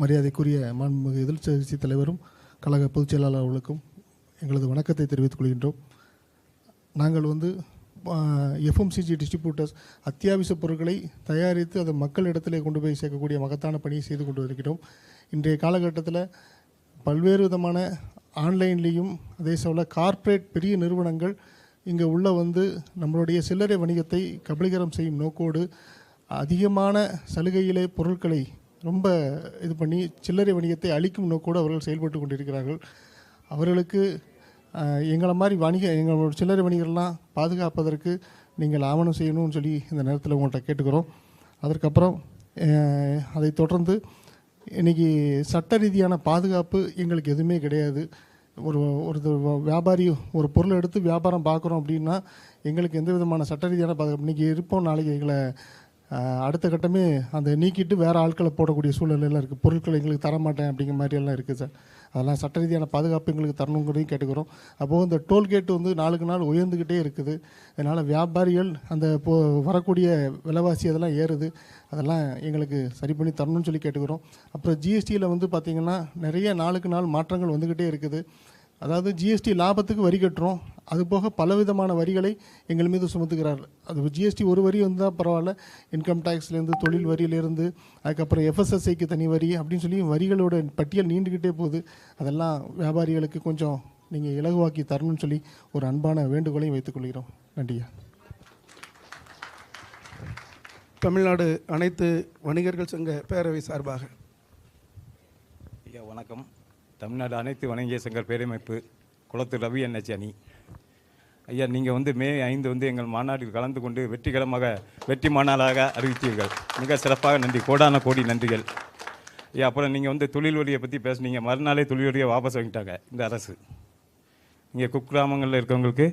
மரியாதைக்குரிய மாண்புமிகு எதிர்க்கட்சி தலைவரும் கழக பொதுச் செயலாளர் அவர்களுக்கும் எங்களது வணக்கத்தை தெரிவித்துக் கொள்கின்றோம். நாங்கள் வந்து எஃப்எம்சிஜி டிஸ்ட்ரிபியூட்டர்ஸ் அத்தியாவசிய பொருட்களை தயாரித்து அதை மக்களிடத்திலே கொண்டு போய் சேர்க்கக்கூடிய மகத்தான பணியை செய்து கொண்டு வருகிறோம். இன்றைய காலகட்டத்தில் பல்வேறு விதமான ஆன்லைன்லேயும் அதே சோல கார்ப்பரேட் பெரிய நிறுவனங்கள் இங்கே உள்ள வந்து நம்மளுடைய சில்லறை வணிகத்தை கபலீகரம் செய்யும் நோக்கோடு அதிகமான சலுகையிலே பொருட்களை ரொம்ப இது பண்ணி சில்லறை வணிகத்தை அழிக்கும் நோக்கோடு அவர்கள் செயல்பட்டு கொண்டிருக்கிறார்கள். அவர்களுக்கு எங்களை மாதிரி வணிக எங்களோட சில்லறை வணிகர்லாம் பாதுகாப்பதற்கு நீங்கள் ஆவணம் செய்யணும்னு சொல்லி இந்த நேரத்தில் உங்கள்கிட்ட கேட்டுக்கிறோம். அதற்கப்புறம் அதை தொடர்ந்து இன்றைக்கி சட்ட ரீதியான பாதுகாப்பு எங்களுக்கு எதுவுமே கிடையாது. ஒரு ஒரு வியாபாரி ஒரு பொருளை எடுத்து வியாபாரம் பார்க்குறோம் அப்படின்னா எங்களுக்கு எந்த விதமான சட்ட ரீதியான பாதுகாப்பு இன்றைக்கி இருப்போம் நாளைக்கு எங்களை அடுத்த கட்டமே அந்த நீக்கிட்டு வேறு ஆட்களை போடக்கூடிய சூழ்நிலையெல்லாம் இருக்குது பொருட்களை எங்களுக்கு தர மாட்டேன் அப்படிங்கிற மாதிரியெல்லாம் இருக்குது சார். அதெல்லாம் சட்ட ரீதியான பாதுகாப்பு எங்களுக்கு தரணுங்கிறதையும் கேட்டுக்கிறோம். அப்போது இந்த டோல்கேட் வந்து நாளுக்கு நாள் உயர்ந்துக்கிட்டே இருக்குது. அதனால் வியாபாரிகள் அந்த இப்போ வரக்கூடிய விலைவாசி அதெல்லாம் ஏறுது. அதெல்லாம் எங்களுக்கு சரி பண்ணி தரணும்னு சொல்லி கேட்டுக்கிறோம். அப்புறம் ஜிஎஸ்டியில் வந்து பார்த்திங்கன்னா நிறைய நாளுக்கு நாள் மாற்றங்கள் வந்துக்கிட்டே இருக்குது. அதாவது ஜிஎஸ்டி லாபத்துக்கு வரி கட்டுறோம். அது போக பலவிதமான வரிகளை எங்கள் மீது சுமத்துகிறார்கள். அது ஜிஎஸ்டி ஒரு வரி வந்தால் பரவாயில்ல. இன்கம் டேக்ஸ்லேருந்து தொழில் வரியிலேருந்து அதுக்கப்புறம் எஃப்எஸ்எஸ்ஐக்கு தனி வரி அப்படின்னு சொல்லி வரிகளோட பட்டியல் நீண்டுக்கிட்டே போகுது. அதெல்லாம் வியாபாரிகளுக்கு கொஞ்சம் நீங்கள் இலகுவாக்கி தரணும்னு சொல்லி ஒரு அன்பான வேண்டுகோளையும் வைத்துக்கொள்கிறோம் நன்றியா தமிழ்நாடு அனைத்து வணிகர்கள் சங்க பேரவை சார்பாக. ஐயா வணக்கம். தமிழ்நாடு அனைத்து வணிக சங்கர் பேரமைப்பு குளத்து ரவி என்எச் அணி. ஐயா நீங்கள் வந்து மே ஐந்து வந்து எங்கள் மாநாட்டில் கலந்து கொண்டு வெற்றிகரமாக வெற்றி மாநாளாக அறிவித்தீர்கள். மிக சிறப்பாக நன்றி. கோடான கோடி நன்றிகள். ஐயா அப்புறம் நீங்கள் வந்து தொழில் வழியை பற்றி பேசுனீங்க. மறுநாளே தொழில் வழியை வாபஸ் வாங்கிட்டாங்க இந்த அரசு. இங்கே குக்கிராமங்களில் இருக்கவங்களுக்கு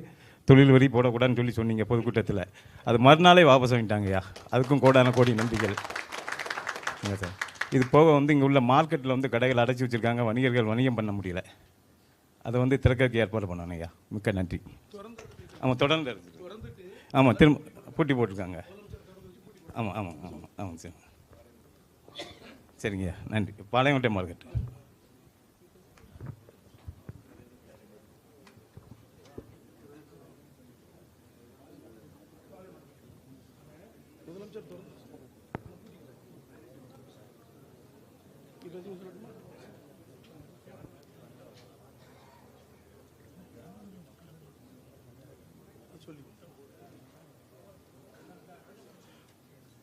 தொழில் வரி போடக்கூடாதுன்னு சொல்லி சொன்னீங்க பொதுக்கூட்டத்தில். அது மறுநாளே வாபஸ் வாங்கிட்டாங்கய்யா அதுக்கும் கோடான கோடி நன்றிகள். இல்லை சார்? இது போக வந்து இங்கே உள்ள மார்க்கெட்டில் வந்து கடைகள் அடைச்சி வச்சுருக்காங்க. வணிகர்கள் வணிகம் பண்ண முடியல. அதை வந்து திறக்கறதுக்கு ஏற்பாடு பண்ணணும் ஐயா. மிக்க நன்றி. ஆமாம் தொடர்ந்து இருக்குது ஆமாம் திரும்ப பூட்டி போட்டிருக்காங்க. ஆமாம் ஆமாம் ஆமாம் ஆமாம் சரி. சரிங்கய்யா நன்றி. பாளையங்கோட்டை மார்க்கெட்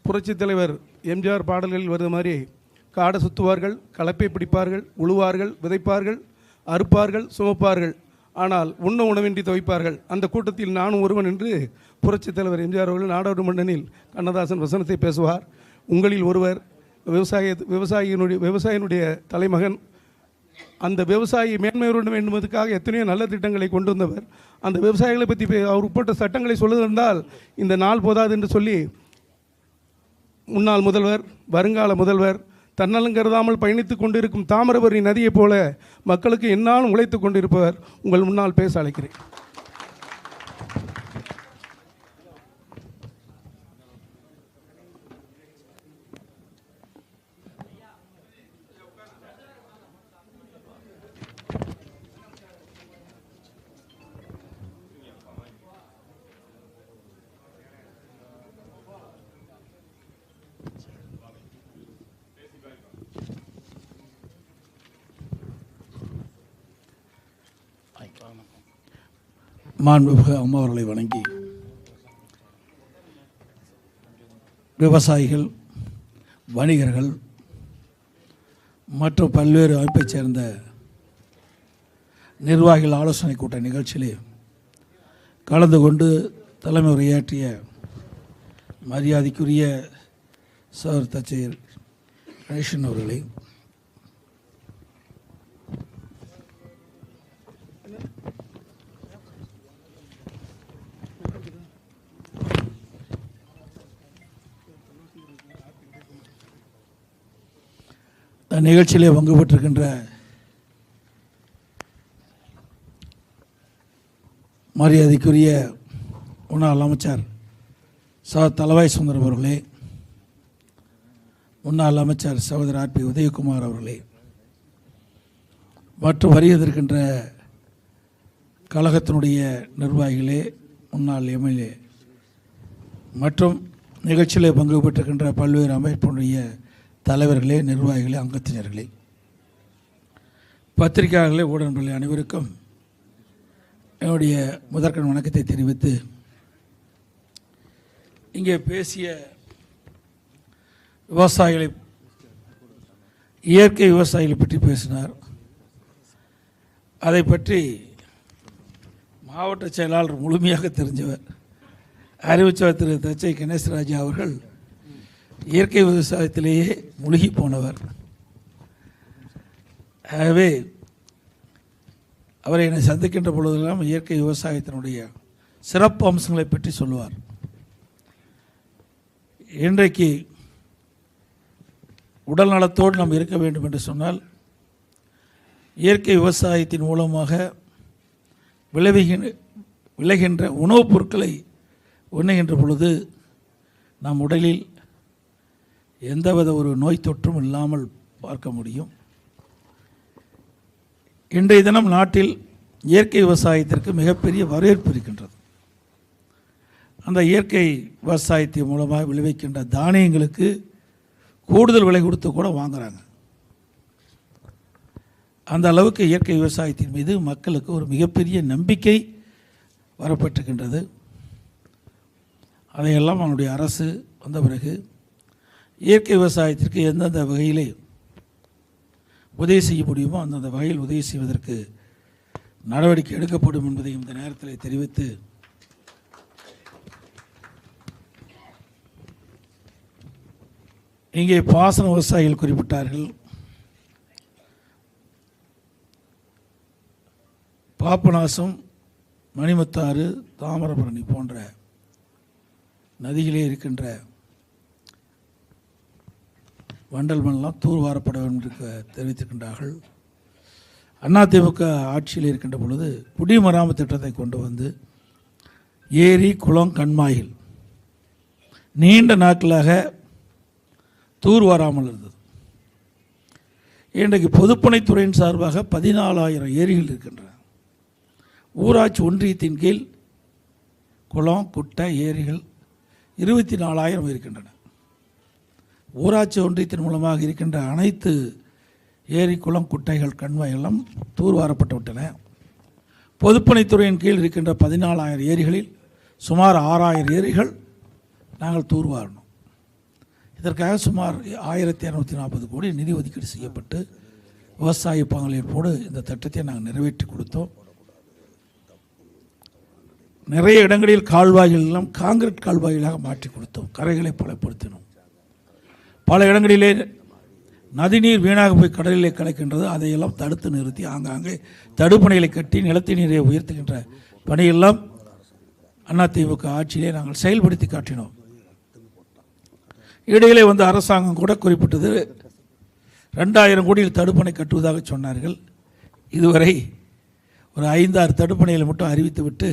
புரட்சித் தலைவர் எம்ஜிஆர் பாடல்களில் வருது மாதிரி காடை சுத்துவார்கள் கலப்பை பிடிப்பார்கள் உழுவார்கள் விதைப்பார்கள் அறுப்பார்கள் சுமப்பார்கள். ஆனால் உண்ண உணவின்றி துவைப்பார்கள். அந்த கூட்டத்தில் நானும் ஒருவன் என்று புரட்சி தலைவர் எம்ஜிஆர் அவர்கள் நாடாளுமன்றனில் கண்ணதாசன் வசனத்தை பேசுவார். உங்களில் ஒருவர் விவசாய விவசாயியினுடைய விவசாயினுடைய தலைமகன் அந்த விவசாயி மேன்மை வர வேண்டும் என்பதற்காக எத்தனையோ நல்ல திட்டங்களை கொண்டு வந்தவர். அந்த விவசாயிகளை பற்றி பே- அவர் உட்பட்ட சட்டங்களை சொல்லுவதென்றால் இந்த நாள் போதாது என்று சொல்லி முன்னாள் முதல்வர் வருங்கால முதல்வர் தன்னலம் கருதாமல் பயணித்து கொண்டிருக்கும் தாமிரபரணி நதியைப் போல மக்களுக்கு என்னாலும் உழைத்து கொண்டிருப்பவர் உங்கள் முன்னால் பேச அழைக்கிறேன். மாண்புமிகு அம்மா அவர்களை வணங்கி விவசாயிகள் வணிகர்கள் மற்றும் பல்வேறு அமைப்பைச் சேர்ந்த நிர்வாகிகள் ஆலோசனை கூட்ட நிகழ்ச்சியிலே கலந்து கொண்டு தலைமை உரையாற்றிய மரியாதைக்குரிய சவர் தச்சையர் கணேசன் அவர்களை நிகழ்ச்சியிலே பங்கு பெற்றிருக்கின்ற மரியாதைக்குரிய முன்னாள் அமைச்சர் ச தலவாய் சுந்தரம் அவர்களே முன்னாள் அமைச்சர் சகோதரர் ஆர் பி உதயகுமார் அவர்களே மற்றும் வருகிறதற்கின்ற கழகத்தினுடைய நிர்வாகிகளே முன்னாள் எம்எல்ஏ மற்றும் நிகழ்ச்சியிலே பங்கு பெற்றிருக்கின்ற பல்வேறு அமைப்பினுடைய தலைவர்களே நிர்வாகிகளே அங்கத்தினர்களே. பத்திரிகையாளர்களே ஊடகங்களே அனைவருக்கும் என்னுடைய முதற்கண் வணக்கத்தை தெரிவித்து இங்கே பேசிய விவசாயிகளை இயற்கை விவசாயிகளை பற்றி பேசினார். அதை பற்றி மாவட்ட செயலாளர் முழுமையாக தெரிஞ்சவர் அறிவுச்சவர் திரு. தச்சை கணேசராஜா அவர்கள் இயற்கை விவசாயத்திலேயே முழுகி போனவர். ஆகவே அவரை என்னை சந்திக்கின்ற பொழுதெல்லாம் இயற்கை விவசாயத்தினுடைய சிறப்பு அம்சங்களை பற்றி சொல்லுவார். இன்றைக்கு உடல் நலத்தோடு நாம் இருக்க வேண்டும் என்று சொன்னால் இயற்கை விவசாயத்தின் மூலமாக விளைவுகின்ற விளைகின்ற உணவுப் பொருட்களை உண்ணுகின்ற பொழுது நம் உடலில் எந்தவித ஒரு நோய் தொற்றும் இல்லாமல் பார்க்க முடியும். இன்றைய தினம் நாட்டில் இயற்கை விவசாயத்திற்கு மிகப்பெரிய வரவேற்பு இருக்கின்றது. அந்த இயற்கை விவசாயத்தின் மூலமாக விளைவிக்கின்ற தானியங்களுக்கு கூடுதல் விலை கொடுத்து கூட வாங்குகிறாங்க அந்த அளவுக்கு இயற்கை விவசாயத்தின் மீது மக்களுக்கு ஒரு மிகப்பெரிய நம்பிக்கை வரப்பட்டிருக்கின்றது. அதையெல்லாம் அவனுடைய அரசு வந்த பிறகு இயற்கை விவசாயத்திற்கு எந்தெந்த வகையிலே உதவி செய்ய முடியுமோ அந்தந்த வகையில் உதவி செய்வதற்கு நடவடிக்கை எடுக்கப்படும் என்பதையும் இந்த நேரத்தில் தெரிவித்து இங்கே பாசன விவசாயிகள் குறிப்பிட்டார்கள். பாப்பநாசம் மணிமுத்தாறு தாமிரபரணி போன்ற நதிகளே இருக்கின்ற வண்டல் மண்ணெல்லாம் தூர்வாரப்பட வேண்டும் என்று தெரிவித்திருக்கின்றார்கள். அதிமுக ஆட்சியில் இருக்கின்ற பொழுது குடிமராமத்து திட்டத்தை கொண்டு வந்து ஏரி குளம் கண்மாயில் நீண்ட நாட்களாக தூர் வராமல் இருந்தது. இன்றைக்கு பொதுப்பணித்துறையின் சார்பாக பதினாலாயிரம் ஏரிகள் இருக்கின்றன. ஊராட்சி ஒன்றியத்தின் கீழ் குளம் குட்டை ஏரிகள் இருபத்தி நாலாயிரம் இருக்கின்றன. ஊராட்சி ஒன்றியத்தின் மூலமாக இருக்கின்ற அனைத்து ஏரி குளம் குட்டைகள் கண்மாய் தூர்வாரப்பட்டு விட்டன. பொதுப்பணித்துறையின் கீழ் இருக்கின்ற பதினாலாயிரம் ஏரிகளில் சுமார் ஆறாயிரம் ஏரிகள் நாங்கள் தூர்வாரணும். இதற்காக சுமார் ஆயிரத்தி இரநூத்தி நாற்பது கோடி நிதி ஒதுக்கீடு செய்யப்பட்டு விவசாய பங்களிப்போடு இந்த திட்டத்தை நாங்கள் நிறைவேற்றி கொடுத்தோம். நிறைய இடங்களில் கால்வாய்கள் எல்லாம் காங்கிரீட் கால்வாய்களாக மாற்றி கொடுத்தோம். கரைகளை பலப்படுத்தினோம். பல இடங்களிலே நதிநீர் வீணாக போய் கடலிலே கலக்கின்றது அதையெல்லாம் தடுத்து நிறுத்தி ஆங்காங்கே தடுப்பணைகளை கட்டி நிலத்தி நீரை உயர்த்துகின்ற பணியெல்லாம் அதிமுக ஆட்சியிலே நாங்கள் செயல்படுத்தி காட்டினோம். இடையிலே வந்து அரசாங்கம் கூட குறிப்பிட்டது ரெண்டாயிரம் கோடியில் தடுப்பணை கட்டுவதாக சொன்னார்கள். இதுவரை ஒரு ஐந்தாறு தடுப்பணைகளை மட்டும் அறிவித்துவிட்டு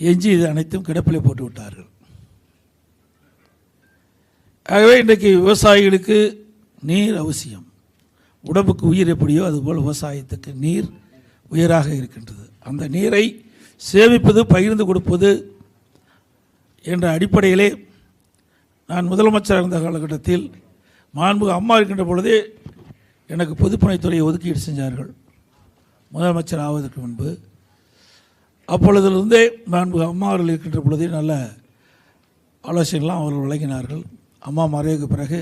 எஞ்சி இது அனைத்தும் கிடப்பிலே போட்டு விட்டார்கள் ஆகவே இன்றைக்கு விவசாயிகளுக்கு நீர் அவசியம். உடம்புக்கு உயிர் எப்படியோ அதுபோல் விவசாயத்துக்கு நீர் உயிராக இருக்கின்றது. அந்த நீரை சேமிப்பது பகிர்ந்து கொடுப்பது என்ற அடிப்படையிலே நான் முதலமைச்சர் இருந்த காலகட்டத்தில் மாண்புக அம்மா இருக்கின்ற பொழுதே எனக்கு பொதுப்பணித்துறையை ஒதுக்கீடு செஞ்சார்கள். முதலமைச்சர் ஆவதற்கு முன்பு. அப்பொழுதிலிருந்தே மாண்புக அம்மா அவர்கள் இருக்கின்ற பொழுதே நல்ல ஆலோசனைலாம் அவர்கள் வழங்கினார்கள். அம்மா மறைவுக்கு பிறகு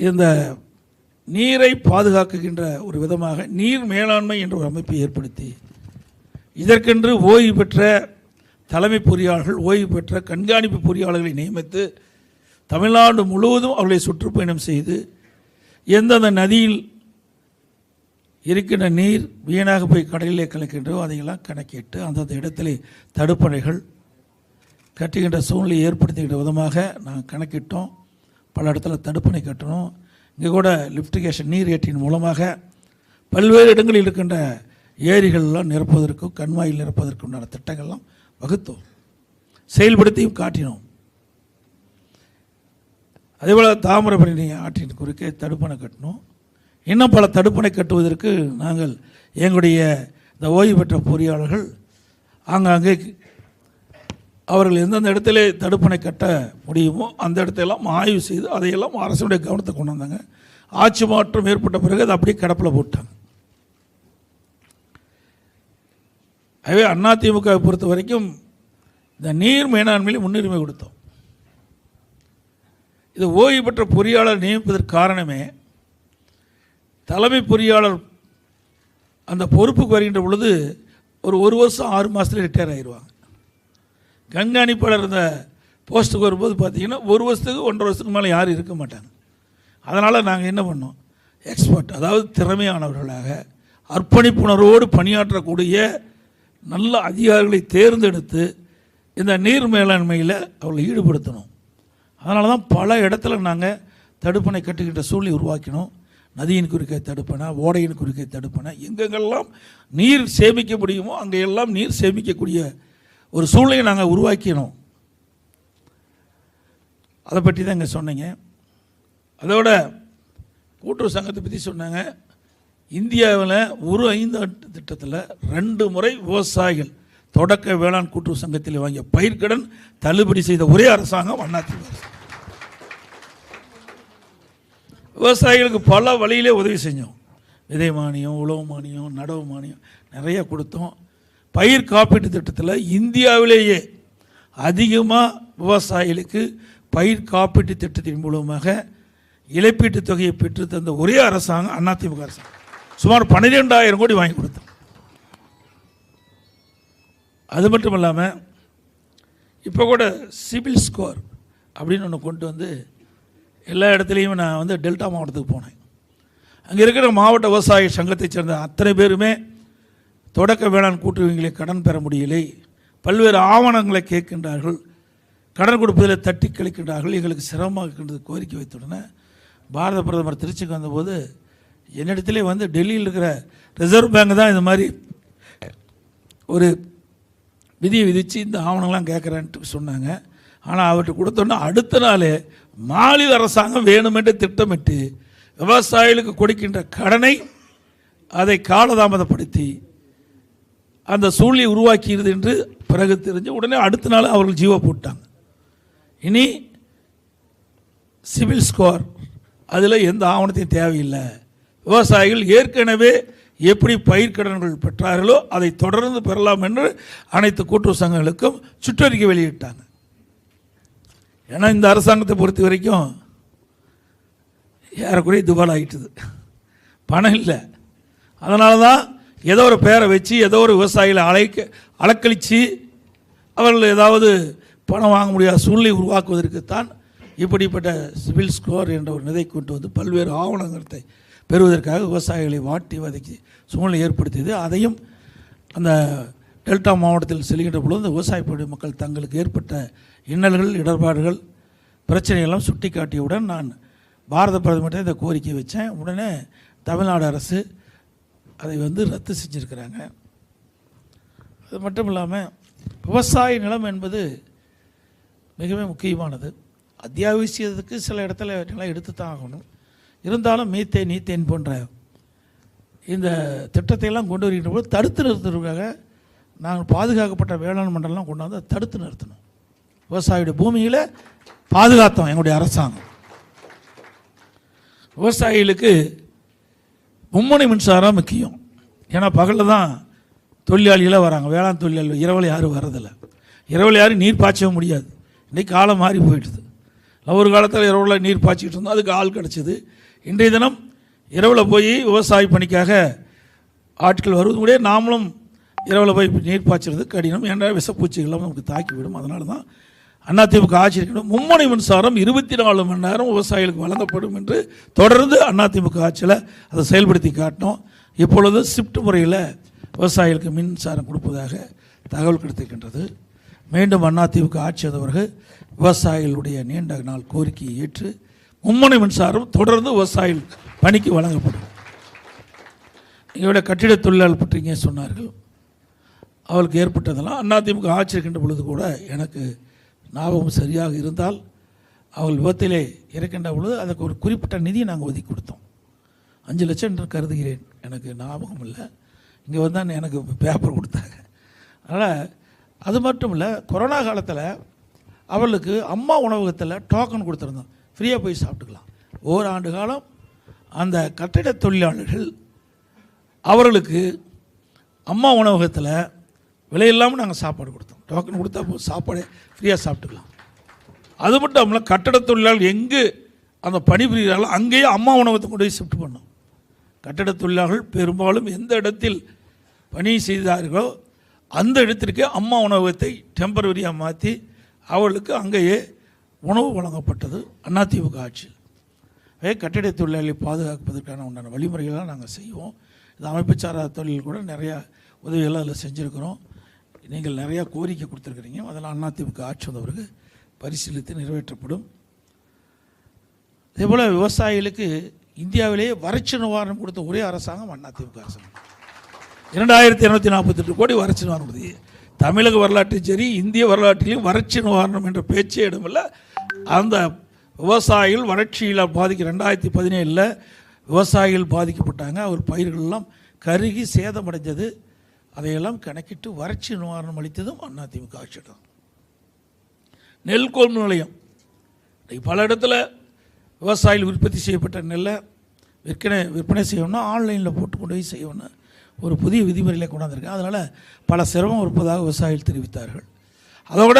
இந்த நீரை பாதுகாக்குகின்ற ஒரு விதமாக நீர் மேலாண்மை என்ற ஒரு அமைப்பை ஏற்படுத்தி இதற்கென்று ஓய்வு பெற்ற தலைமை பொறியாளர்கள் ஓய்வு பெற்ற கண்காணிப்பு பொறியாளர்களை நியமித்து தமிழ்நாடு முழுவதும் அவர்களை சுற்றுப்பயணம் செய்து எந்தெந்த நதியில் இருக்கின்ற நீர் வீணாக போய் கடலிலே கலக்கின்றோ அதையெல்லாம் கணக்கிட்டு அந்தந்த இடத்திலே தடுப்பணைகள் கட்டுகின்ற சூழ்நிலையை ஏற்படுத்துகின்ற விதமாக நாங்கள் கணக்கிட்டோம். பல இடத்துல தடுப்பணை கட்டணும். இங்கே கூட லிப்டிகேஷன் நீர் ஏற்றின் மூலமாக பல்வேறு இடங்களில் இருக்கின்ற ஏரிகள்லாம் நிரப்புவதற்கும் கண்மாயில் நிரப்புவதற்கு உண்டான திட்டங்கள்லாம் வகுத்தோம். செயல்படுத்தியும் காட்டினோம். அதேபோல் தாமிரபரணி ஆற்றின் குறுக்கே தடுப்பணை கட்டணும். இன்னும் பல தடுப்பணை கட்டுவதற்கு நாங்கள் எங்களுடைய இந்த ஓய்வு பெற்ற பொறியாளர்கள் ஆங்காங்கே அவர்கள் எந்தெந்த இடத்துல தடுப்பணை கட்ட முடியுமோ அந்த இடத்தையெல்லாம் ஆய்வு செய்து அதையெல்லாம் அரசுடைய கவனத்தை கொண்டு வந்தாங்க. ஆட்சி மாற்றம் ஏற்பட்ட பிறகு அதை அப்படியே கிடப்பில் போட்டாங்க. ஆகவே அதிமுகவை பொறுத்த வரைக்கும் இந்த நீர் மேலாண்மையில் முன்னுரிமை கொடுத்தோம். இது ஓய்வு பெற்ற பொறியாளர் நியமிப்பதற்கு காரணமே தலைமை பொறியாளர் அந்த பொறுப்புக்கு வருகின்ற பொழுது ஒரு ஒரு வருஷம் ஆறு மாதத்தில் ரிட்டையர் ஆயிடுவாங்க கண்காணிப்பாளர் இந்த போஸ்ட்டுக்கு வரும்போது பார்த்தீங்கன்னா ஒரு வருஷத்துக்கு ஒன்றரை வருஷத்துக்கு மேலே யாரும் இருக்க மாட்டாங்க. அதனால் நாங்கள் என்ன பண்ணோம்? எக்ஸ்பர்ட் அதாவது திறமையானவர்களாக அர்ப்பணிப்புணர்வோடு பணியாற்றக்கூடிய நல்ல அதிகாரிகளை தேர்ந்தெடுத்து இந்த நீர் மேலாண்மையில் அவர்களை ஈடுபடுத்தணும். அதனால தான் பல இடத்துல நாங்கள் தடுப்பணை கட்டுக்கிட்ட சூழ்நிலை உருவாக்கினோம். நதியின் குறுக்கே தடுப்பணை ஓடையின் குறுக்கே தடுப்பணை எங்கெங்கெல்லாம் நீர் சேமிக்க முடியுமோ அங்கே எல்லாம் நீர் சேமிக்கக்கூடிய ஒரு சூழ்நிலையை நாங்கள் உருவாக்கினோம். அதை பற்றி தான் இங்கே சொன்னீங்க. அதோட கூட்டுறவு சங்கத்தை பற்றி சொன்னாங்க. இந்தியாவில் ஒரு ஐந்தாண்டு திட்டத்தில் ரெண்டு முறை விவசாயிகள் தொடக்க வேளாண் கூட்டுறவு சங்கத்தில் வாங்கிய பயிர்க்கடன் தள்ளுபடி செய்த ஒரே அரசாங்கம் அதிமுக விவசாயிகளுக்கு பல வழியிலே உதவி செஞ்சோம். விதை மானியம் உழவு மானியம் நடவு மானியம் நிறைய கொடுத்தோம். பயிர் காப்பீட்டு திட்டத்தில் இந்தியாவிலேயே அதிகமாக விவசாயிகளுக்கு பயிர் காப்பீட்டு திட்டத்தின் மூலமாக இழப்பீட்டுத் தொகையை பெற்று தந்த ஒரே அரசாங்கம் அதிமுக அரசாங்கம் சுமார் பன்னிரெண்டாயிரம் கோடி வாங்கி கொடுத்தோம் அது மட்டும் இல்லாமல் இப்போ கூட சிபில் ஸ்கோர் அப்படின்னு ஒன்று கொண்டு வந்து எல்லா இடத்துலையும் நான் வந்து டெல்டா மாவட்டத்துக்கு போனேன். அங்கே இருக்கிற மாவட்ட விவசாய சங்கத்தைச் சேர்ந்த அத்தனை பேருமே தொடக்க வேளாண் கூட்டுறவுகளை கடன் பெற முடியலை. பல்வேறு ஆவணங்களை கேட்கின்றார்கள். கடன் கொடுப்பதில் தட்டி கழிக்கின்றார்கள். எங்களுக்கு சிரமமாக இருக்கின்றது கோரிக்கை வைத்துடனே பாரத பிரதமர் திருச்சிக்கு வந்தபோது என்னிடத்திலே வந்து டெல்லியில் இருக்கிற ரிசர்வ் பேங்க் தான் இந்த மாதிரி ஒரு விதியை விதித்து இந்த ஆவணங்கள்லாம் கேட்குறேன்ட்டு சொன்னாங்க. ஆனால் அவர்கிட்ட கொடுத்தோன்னா அடுத்த நாளே மாநில அரசாங்கம் வேணுமென்று திட்டமிட்டு விவசாயிகளுக்கு கொடுக்கின்ற கடனை அதை காலதாமதப்படுத்தி அந்த சூழ்நிலை உருவாக்கியது என்று பிறகு தெரிஞ்சு உடனே அடுத்த நாள் அவர்கள் ஜீவோ போட்டாங்க. இனி சிவில் ஸ்கோர். அதில் எந்த ஆவணத்தையும் தேவையில்லை. விவசாயிகள் ஏற்கனவே எப்படி பயிர்க்கடன்கள் பெற்றார்களோ அதை தொடர்ந்து பெறலாம் என்று அனைத்து கூட்டுறவு சங்கங்களுக்கும் சுற்றறிக்கை வெளியிட்டாங்க. ஏன்னா இந்த அரசாங்கத்தை பொறுத்த வரைக்கும் ஏறக்குறைய துபால் ஆகிட்டுது பணம் இல்லை. அதனால தான் ஏதோ ஒரு பேரை வச்சு ஏதோ ஒரு விவசாயிகளை அழைக்க அலக்களித்து அவர்கள் ஏதாவது பணம் வாங்க முடியாத சூழ்நிலை உருவாக்குவதற்குத்தான் இப்படிப்பட்ட சிவில் ஸ்கோர் என்ற ஒரு நிலை கொண்டு வந்து பல்வேறு ஆவணங்களை பெறுவதற்காக விவசாயிகளை வாட்டி வதக்கி சூழ்நிலை ஏற்படுத்தியது. அதையும் அந்த டெல்டா மாவட்டத்தில் செல்கின்ற பொழுது இந்த விவசாய மக்கள் தங்களுக்கு ஏற்பட்ட இன்னல்கள் இடர்பாடுகள் பிரச்சனைகள்லாம் சுட்டி காட்டியவுடன் நான் பாரத பிரதமர்கிட்ட இந்த கோரிக்கை வச்சேன். உடனே தமிழ்நாடு அரசு அதை வந்து ரத்து செஞ்சுருக்கிறாங்க. அது மட்டும் இல்லாமல் விவசாய நிலம் என்பது மிகவும் முக்கியமானது. அத்தியாவசியத்துக்கு சில இடத்துல நிலம் எடுத்து தான் ஆகணும். இருந்தாலும் மீத்தேன் நீத்தேன் போன்ற இந்த திட்டத்தையெல்லாம் கொண்டு வருகின்ற போது தடுத்து நிறுத்துறதுக்காக நாங்கள் பாதுகாக்கப்பட்ட வேளாண் மண்டலம் கொண்டாந்து அதை தடுத்து நிறுத்தணும். விவசாயியுடைய பூமியில் பாதுகாத்தோம் எங்களுடைய அரசாங்கம். விவசாயிகளுக்கு மும்முனை மின்சாரம் முக்கியம். ஏன்னா பகலில் தான் தொழிலாளிகளாக வராங்க. வேளாண் தொழிலாளி இரவில் யாரும் வரதில்லை இரவில் யாரும் நீர் பாய்ச்சவும் முடியாது. இன்றைக்கி காலம் மாறி போயிடுது. ஒரு காலத்தில் இரவில் நீர் பாய்ச்சிக்கிட்டு இருந்தோம். அதுக்கு ஆள் கிடச்சிது. இன்றைய தினம் இரவில் போய் விவசாய பணிக்காக ஆட்கள் வருவது கூட நாமளும் இரவில் போய் நீர் பாய்ச்சிறது கடினம். ஏன்னா விஷப்பூச்சிகள்லாம் நமக்கு தாக்கிவிடும் அதனால தான் அதிமுக ஆட்சி இருக்கணும். மும்முனை மின்சாரம் இருபத்தி நாலு மணி நேரம் விவசாயிகளுக்கு வழங்கப்படும் என்று தொடர்ந்து அதிமுக ஆட்சியில் அதை செயல்படுத்தி காட்டினோம். இப்பொழுது ஷிஃப்ட் முறையில் விவசாயிகளுக்கு மின்சாரம் கொடுப்பதாக தகவல் கிடைத்திருக்கின்றது. மீண்டும் அதிமுக ஆட்சி வந்தவர்கள் விவசாயிகளுடைய நீண்ட நாள் கோரிக்கையை ஏற்று மும்முனை மின்சாரம் தொடர்ந்து விவசாயிகள் பணிக்கு வழங்கப்படும். எங்களுடைய கட்டிட தொழிலாளர் பற்றிங்க சொன்னார்கள். அவளுக்கு ஏற்பட்டதெல்லாம் அதிமுக ஆட்சி இருக்கின்ற பொழுது கூட எனக்கு ஞாபகம் சரியாக இருந்தால் அவர்கள் விபத்திலே இறக்கின்ற பொழுது அதுக்கு ஒரு குறிப்பிட்ட நிதியை நாங்கள் ஒதுக்கி கொடுத்தோம். அஞ்சு லட்சம் என்று கருதுகிறேன். எனக்கு ஞாபகம் இல்லை. இங்கே வந்தால் எனக்கு பேப்பர் கொடுத்தாங்க. அதனால் அது மட்டும் இல்லை கொரோனா காலத்தில் அவர்களுக்கு அம்மா உணவகத்தில் டோக்கன் கொடுத்துருந்தோம். ஃப்ரீயாக போய் சாப்பிட்டுக்கலாம். ஓராண்டு காலம் அந்த கட்டிட தொழிலாளர்கள் அவர்களுக்கு அம்மா உணவகத்தில் விலையில்லாமல் நாங்கள் சாப்பாடு கொடுத்தோம். டோக்கன் கொடுத்தா போதும். சாப்பாடு ஃப்ரீயாக சாப்பிட்டுக்கலாம். அது மட்டும் இல்லாமல் கட்டட தொழிலாளர் எங்கே அந்த பணிபுரிகிறார்களோ அங்கேயே அம்மா உணவகத்தை கொண்டு போய் ஷிஃப்ட் பண்ணோம் கட்டட தொழிலாளர்கள் பெரும்பாலும் எந்த இடத்தில் பணி செய்தார்களோ அந்த இடத்திற்கு அம்மா உணவகத்தை டெம்பரவரியாக மாற்றி அவர்களுக்கு அங்கேயே உணவு வழங்கப்பட்டது அதிமுக ஆட்சியில். அதே கட்டிட தொழிலாளி பாதுகாப்பதற்கான உண்டான வழிமுறைகள்லாம் நாங்கள் செய்வோம். இந்த அமைப்புச்சாரா தொழில் கூட நிறையா உதவிகள்லாம் அதில் செஞ்சுருக்கிறோம். நீங்கள் நிறையா கோரிக்கை கொடுத்துருக்குறீங்க. அதெல்லாம் அதிமுக ஆட்சி வந்த பிறகு பரிசீலித்து நிறைவேற்றப்படும். அதேபோல் விவசாயிகளுக்கு இந்தியாவிலேயே வறட்சி நிவாரணம் கொடுத்த ஒரே அரசாங்கம் அதிமுக அரசாங்கம் இரண்டாயிரத்தி இரநூத்தி நாற்பத்தெட்டு கோடி வறட்சி நிவாரணம் கொடுத்து தமிழக வரலாற்றிலும் சரி இந்திய வரலாற்றிலும் வறட்சி நிவாரணம் என்ற பேச்சே இடமில்ல. அந்த விவசாயிகள் வறட்சியில் பாதிக்க ரெண்டாயிரத்தி பதினேழில் விவசாயிகள் பாதிக்கப்பட்டாங்க. அவர் பயிர்கள் எல்லாம் கருகி சேதமடைஞ்சது. அதையெல்லாம் கணக்கிட்டு வறட்சி நிவாரணம் அளித்ததும் அதிமுக ஆட்சி தான் நெல் கொள்முதல் நிலையம் பல இடத்துல விவசாயிகள் உற்பத்தி செய்யப்பட்ட நெல்லை விற்பனை விற்பனை செய்யணும்னா ஆன்லைனில் போட்டு கொண்டு போய் செய்யணும் ஒரு புதிய விதிமுறைகளை கொண்டாந்துருக்கேன் அதனால் பல சிரமம் இருப்பதாக விவசாயிகள் தெரிவித்தார்கள். அதோட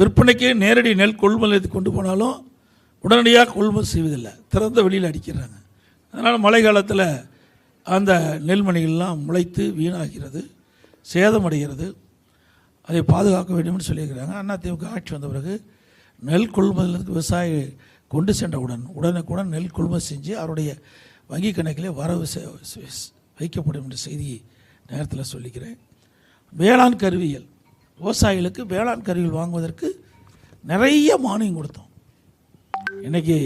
விற்பனைக்கு நேரடி நெல் கொள்முதல் கொண்டு போனாலும் உடனடியாக கொள்முதல் செய்வதில்லை. திறந்த வெளியில் அடிக்கிறாங்க. அதனால் மழை காலத்தில் அந்த நெல்மணிகள்லாம் முளைத்து வீணாகிறது சேதமடைகிறது. அதை பாதுகாக்க வேண்டும்னு சொல்லியிருக்கிறாங்க. அண்ணா திமுக ஆட்சி வந்த பிறகு நெல் கொள்முதலுக்கு விவசாயி கொண்டு சென்றவுடன் உடனுக்குடன் நெல் கொள்முதல் செஞ்சு அவருடைய வங்கி கணக்கிலே வரவு வைக்கப்படும் என்ற செய்தியை நேரத்தில் சொல்லிக்கிறேன். வேளாண் கருவிகள். விவசாயிகளுக்கு வேளாண் கருவிகள் வாங்குவதற்கு நிறைய மானியம் கொடுத்தோம். இன்றைக்கி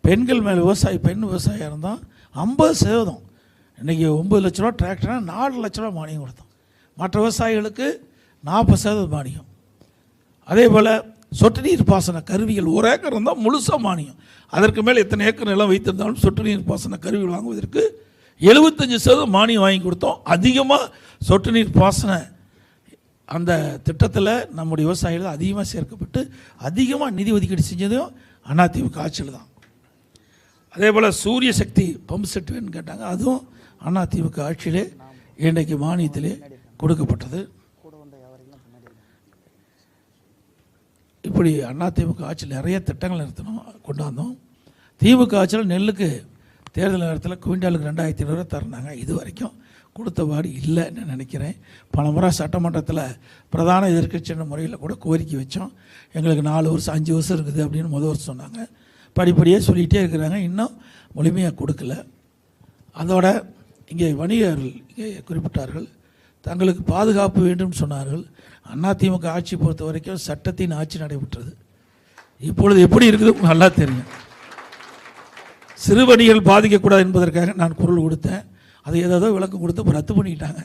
பெண்கள் மேலே விவசாயி பெண் விவசாயியாக இருந்தால் ஐம்பது சதவீதம். இன்றைக்கி ஒம்பது லட்ச ரூபா டிராக்டர்னா நாலு லட்ச ரூபா மானியம் கொடுத்தோம். மற்ற விவசாயிகளுக்கு நாற்பது சதவீத மானியம். அதே போல் சொட்டு நீர் பாசன கருவிகள் ஒரு ஏக்கர் இருந்தால் முழுசாக மானியம். அதற்கு மேலே எத்தனை ஏக்கர் நிலம் வைத்திருந்தாலும் சொட்டு நீர் பாசன கருவிகள் வாங்குவதற்கு எழுபத்தஞ்சு சதவீதம் மானியம் வாங்கி கொடுத்தோம். அதிகமாக சொட்டு நீர் பாசன அந்த திட்டத்தில் நம்முடைய விவசாயிகள் அதிகமாக சேர்க்கப்பட்டு அதிகமாக நிதி ஒதுக்கீடு செஞ்சதும் அதிமுக ஆட்சியில் தான். அதே போல் சூரிய சக்தி பம்பு செட் வேணும்னு கேட்டாங்க. அதுவும் அதிமுக ஆட்சியிலே இன்றைக்கு மானியத்திலே கொடுக்கப்பட்டது. இப்படி அதிமுக ஆட்சியில் நிறைய திட்டங்கள் நிறுத்தணும் கொண்டாந்தோம். திமுக ஆட்சியில் நெல்லுக்கு தேர்தல் நேரத்தில் குவிண்டாலுக்கு ரெண்டாயிரத்தி ஐநூறுரூவா தரணாங்க இது வரைக்கும் கொடுத்தபாடு இல்லைன்னு நினைக்கிறேன். பல முறை சட்டமன்றத்தில் பிரதான எதிர்க்கட்சின்ற முறையில் கூட கோரிக்கை வச்சோம். எங்களுக்கு நாலு வருஷம் அஞ்சு வருஷம் இருக்குது அப்படின்னு முதல் வருஷம் சொன்னாங்க. படிப்படியாக சொல்லிகிட்டே இருக்கிறாங்க. இன்னும் முழுமையாக கொடுக்கல. அதோட இங்கே வணிகர்கள் இங்கே குறிப்பிட்டார்கள் தங்களுக்கு பாதுகாப்பு வேண்டும் சொன்னார்கள். அதிமுக ஆட்சி பொறுத்த வரைக்கும் சட்டத்தின் ஆட்சி நடைபெற்றது. இப்பொழுது எப்படி இருக்குது? நல்லா தெரியும். சிறு வணிகர்கள் பாதிக்கக்கூடாது என்பதற்காக நான் குரல் கொடுத்தேன். அதை ஏதோ விளக்கம் கொடுத்து இப்போ ரத்து பண்ணிக்கிட்டாங்க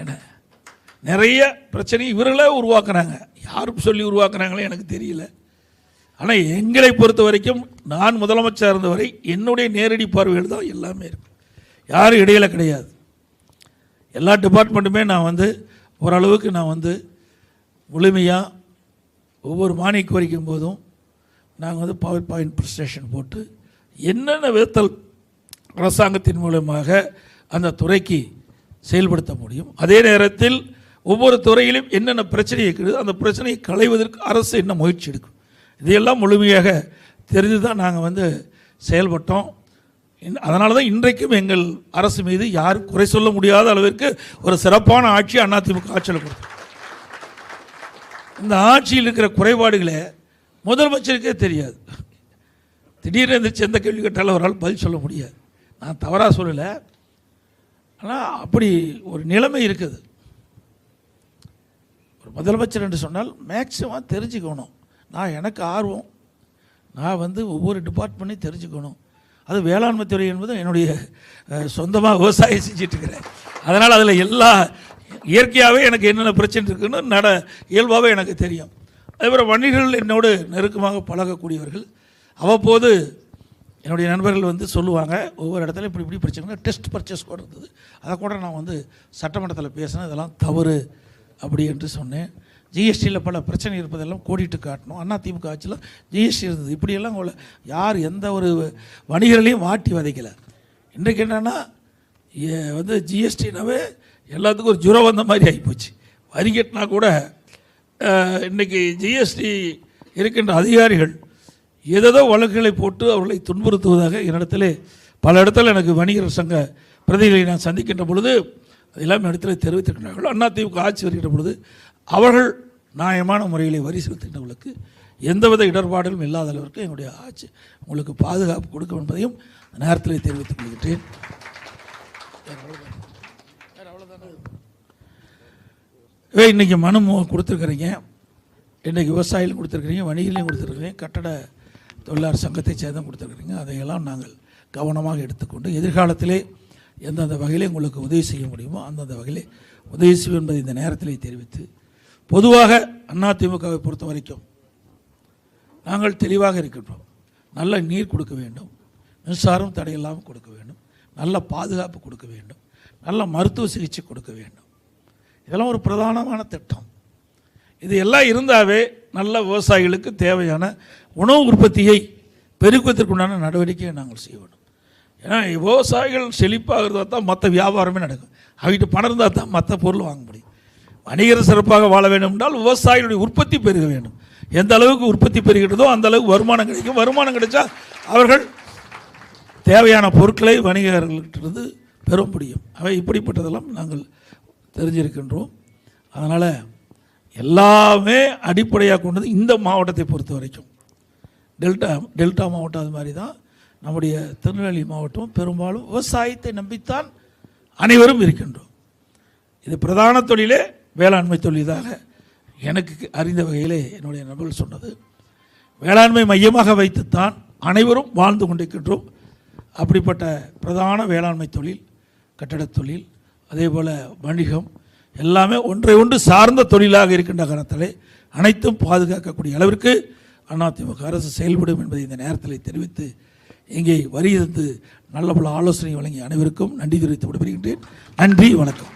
என்ன? நிறைய பிரச்சனை இவர்களே உருவாக்குனாங்க யாரும் சொல்லி உருவாக்குனாங்களே எனக்கு தெரியல. ஆனால் எங்களை பொறுத்த வரைக்கும் நான் முதலமைச்சர் இருந்தவரை என்னுடைய நேரடி பார்வையில் தான் எல்லாமே இருக்கும். யாரும் இடையில கிடையாது. எல்லா டிபார்ட்மெண்ட்டுமே நான் வந்து ஓரளவுக்கு நான் வந்து முழுமையாக ஒவ்வொரு மானிய கோரிக்கும் போதும் நாங்கள் வந்து பவர் பாயிண்ட் ப்ரெசன்டேஷன் போட்டு என்னென்ன விதத்தில் அரசாங்கத்தின் மூலமாக அந்த துறைக்கு செயல்படுத்த முடியும் அதே நேரத்தில் ஒவ்வொரு துறையிலும் என்னென்ன பிரச்சனை இருக்கிறது அந்த பிரச்சனையை களைவதற்கு அரசு என்ன முயற்சி எடுக்கும்? இதையெல்லாம் முழுமையாக தெரிந்து தான் நாங்கள் வந்து செயல்பட்டோம். அதனால தான் இன்றைக்கும் எங்கள் அரசு மீது யாரும் குறை சொல்ல முடியாத அளவிற்கு ஒரு சிறப்பான ஆட்சி அதிமுக ஆட்சியில் கொடுத்து இந்த ஆட்சியில் இருக்கிற குறைபாடுகளை முதலமைச்சருக்கே தெரியாது. திடீர்னு எந்திரிச்சு எந்த கேள்வி கேட்டாலும் அவரால் பதில் சொல்ல முடியாது. நான் தவறாக சொல்லலை. ஆனால் அப்படி ஒரு நிலைமை இருக்குது. ஒரு முதலமைச்சர் என்று சொன்னால் மேக்சிமம் தெரிஞ்சுக்கணும். நான் எனக்கு ஆர்வம். நான் வந்து ஒவ்வொரு டிபார்ட்மெண்ட்டையும் தெரிஞ்சுக்கணும். அது வேளாண்மை துறை என்பது என்னுடைய சொந்தமாக விவசாயம் செஞ்சுட்டு இருக்கிறேன். அதனால் அதில் எல்லா இயற்கையாகவே எனக்கு என்னென்ன பிரச்சனை இருக்குன்னு நட இயல்பாகவே எனக்கு தெரியும். அதேபோல் வணிகர்கள் என்னோடு நெருக்கமாக பழகக்கூடியவர்கள் அவ்வப்போது என்னுடைய நண்பர்கள் வந்து சொல்லுவாங்க ஒவ்வொரு இடத்துல இப்படி இப்படி பிரச்சனை டெஸ்ட் பர்ச்சேஸ் கூட இருந்தது அதை கூட நான் வந்து சட்டமன்றத்தில் பேசினேன் இதெல்லாம் தவறு அப்படி என்று சொன்னேன். ஜிஎஸ்டியில் பல பிரச்சனை இருப்பதெல்லாம் கோடிட்டு காட்டணும். அண்ணா திமுக ஆட்சியில் ஜிஎஸ்டி இருந்தது. இப்படியெல்லாம் உங்களை யார் எந்த ஒரு வணிகர்களையும் வாட்டி வதைக்கலை. இன்றைக்கு என்னென்னா வந்து ஜிஎஸ்டினாவே எல்லாத்துக்கும் ஒரு ஜுரம் வந்த மாதிரி ஆகிப்போச்சு வரி கட்டினா கூட இன்றைக்கி ஜிஎஸ்டி இருக்கின்ற அதிகாரிகள் ஏதேதோ வழக்குகளை போட்டு அவர்களை துன்புறுத்துவதாக என்னிடத்தில் பல இடத்துல எனக்கு வணிகர் சங்க பிரதிகளை நான் சந்திக்கின்ற பொழுது அதெல்லாம் இடத்துல தெரிவித்திருக்கிறார்கள். அண்ணா திமுக ஆட்சி வருகின்ற பொழுது அவர்கள் நியாயமான முறையில் வரி செலுத்தினவர்களுக்கு எந்தவித இடர்பாடுகளும் இல்லாத அளவிற்கு என்னுடைய ஆட்சி உங்களுக்கு பாதுகாப்பு கொடுக்கும் என்பதையும் நேரத்தில் தெரிவித்துக் கொள்கின்றேன். இவை இன்றைக்கி மனு கொடுத்துருக்குறீங்க. இன்றைக்கி விவசாயிகளும் கொடுத்துருக்குறீங்க வணிகர்களையும் கொடுத்துருக்குறீங்க கட்டட தொழிலாளர் சங்கத்தை சேர்ந்தும் கொடுத்துருக்குறீங்க. அதையெல்லாம் நாங்கள் கவனமாக எடுத்துக்கொண்டு எதிர்காலத்திலே எந்தெந்த வகையிலே உங்களுக்கு உதவி செய்ய முடியுமோ அந்தந்த வகையிலே உதவி செய்வோம் என்பதை இந்த நேரத்திலே தெரிவித்து பொதுவாக அதிமுகவை பொறுத்த வரைக்கும் நாங்கள் தெளிவாக இருக்கின்றோம். நல்ல நீர் கொடுக்க வேண்டும். மின்சாரம் தடையில்லாமல் கொடுக்க வேண்டும். நல்ல பாதுகாப்பு கொடுக்க வேண்டும். நல்ல மருத்துவ சிகிச்சை கொடுக்க வேண்டும். இதெல்லாம் ஒரு பிரதானமான திட்டம். இது எல்லாம் இருந்தாவே நல்ல விவசாயிகளுக்கு தேவையான உணவு உற்பத்தியை பெருக்குவதற்குண்டான நடவடிக்கையை நாங்கள் செய்ய வேண்டும். ஏன்னா விவசாயிகள் செழிப்பாகிறதா தான் மற்ற வியாபாரமே நடக்கும். அவகிட்ட பணம் இருந்தால் தான் மற்ற பொருள் வாங்க முடியும். வணிகர் சிறப்பாக வாழ வேண்டும் என்றால் விவசாயிகளுடைய உற்பத்தி பெருக வேண்டும். எந்த அளவுக்கு உற்பத்தி பெறுகிறதோ அந்த அளவுக்கு வருமானம் கிடைக்கும். வருமானம் கிடைச்சா அவர்கள் தேவையான பொருட்களை வணிகர்களிட்டிருந்து பெற முடியும். அவை இப்படிப்பட்டதெல்லாம் நாங்கள் தெரிஞ்சிருக்கின்றோம். அதனால் எல்லாமே அடிப்படையாக கொண்டது இந்த மாவட்டத்தை பொறுத்த வரைக்கும். டெல்டா டெல்டா மாவட்டம் அது மாதிரி தான். நம்முடைய திருநெல்வேலி மாவட்டம் பெரும்பாலும் விவசாயத்தை நம்பித்தான் அனைவரும் இருக்கின்றோம். இது பிரதான தொழிலே வேளாண்மை தொழிலாக எனக்கு அறிந்த வகையிலே என்னுடைய நண்பர்கள் சொன்னது. வேளாண்மை மையமாக வைத்துத்தான் அனைவரும் வாழ்ந்து கொண்டிருக்கின்றோம். அப்படிப்பட்ட பிரதான வேளாண்மை தொழில் கட்டடத் தொழில் அதே போல் வணிகம் எல்லாமே ஒன்றை ஒன்று சார்ந்த தொழிலாக இருக்கின்ற காரணத்திலே அனைத்தும் பாதுகாக்கக்கூடிய அளவிற்கு அதிமுக அரசு செயல்படும் என்பதை இந்த நேரத்தில் தெரிவித்து இங்கே வரி இருந்து நல்ல பல ஆலோசனை வழங்கிய அனைவருக்கும் நன்றி தெரிவித்து விடைபெறுகின்றேன் நன்றி வணக்கம்.